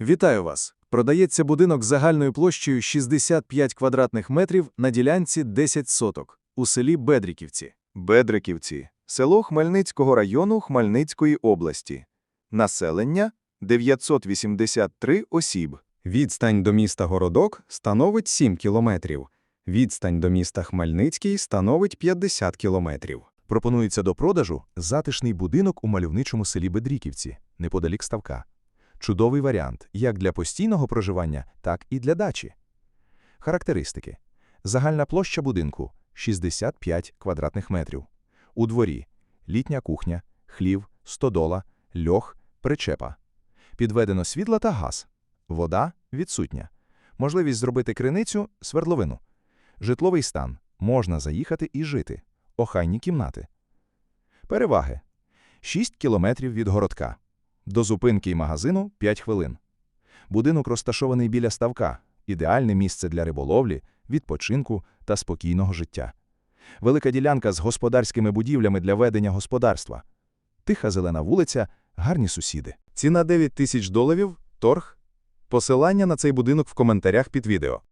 Вітаю вас! Продається будинок загальною площею 65 квадратних метрів на ділянці 10 соток у селі Бедріківці. Бедриківці – село Хмельницького району Хмельницької області. Населення – 983 осіб. Відстань до міста Городок становить 7 кілометрів. Відстань до міста Хмельницький становить 50 кілометрів. Пропонується до продажу затишний будинок у мальовничому селі Бедріківці, неподалік ставка. Чудовий варіант як для постійного проживання, так і для дачі. Характеристики. Загальна площа будинку – 65 квадратних метрів. У дворі – літня кухня, хлів, стодола, льох, причепа. Підведено світла та газ. Вода – відсутня. Можливість зробити криницю – свердловину. Житловий стан – можна заїхати і жити. Охайні кімнати. Переваги. 6 кілометрів від городка. До зупинки й магазину 5 хвилин. Будинок розташований біля ставка. Ідеальне місце для риболовлі, відпочинку та спокійного життя. Велика ділянка з господарськими будівлями для ведення господарства. Тиха зелена вулиця, гарні сусіди. Ціна 9 тисяч доларів, торг. Посилання на цей будинок в коментарях під відео.